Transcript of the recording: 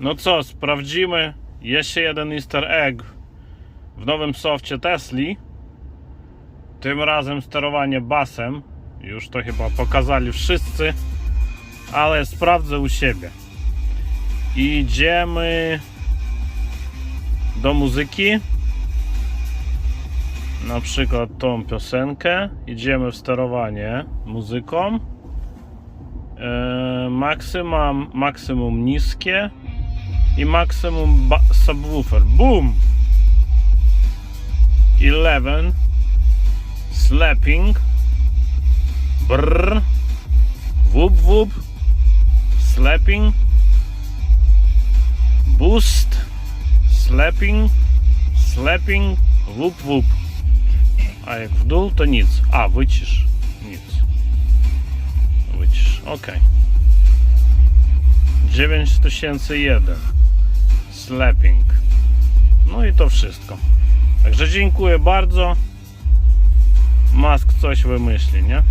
No co, sprawdzimy jeszcze jeden easter egg w nowym softie Tesli. Tym razem sterowanie basem. Już to chyba pokazali wszyscy, ale sprawdzę u siebie. Idziemy do muzyki. Na przykład tą piosenkę. Idziemy w sterowanie muzyką. Eee, maksymum, maksimum niskie i maksimum subwoofer. Boom! 11 slapping. Brr whoop whoop. Slapping. Boost. Slapping. Slapping. Whoop whoop. A jak w dół to nic. A wycisz. Nic. Wycisz. Ok 9001 slapping no i to wszystko Także dziękuję bardzo. Mask coś wymyśli, nie?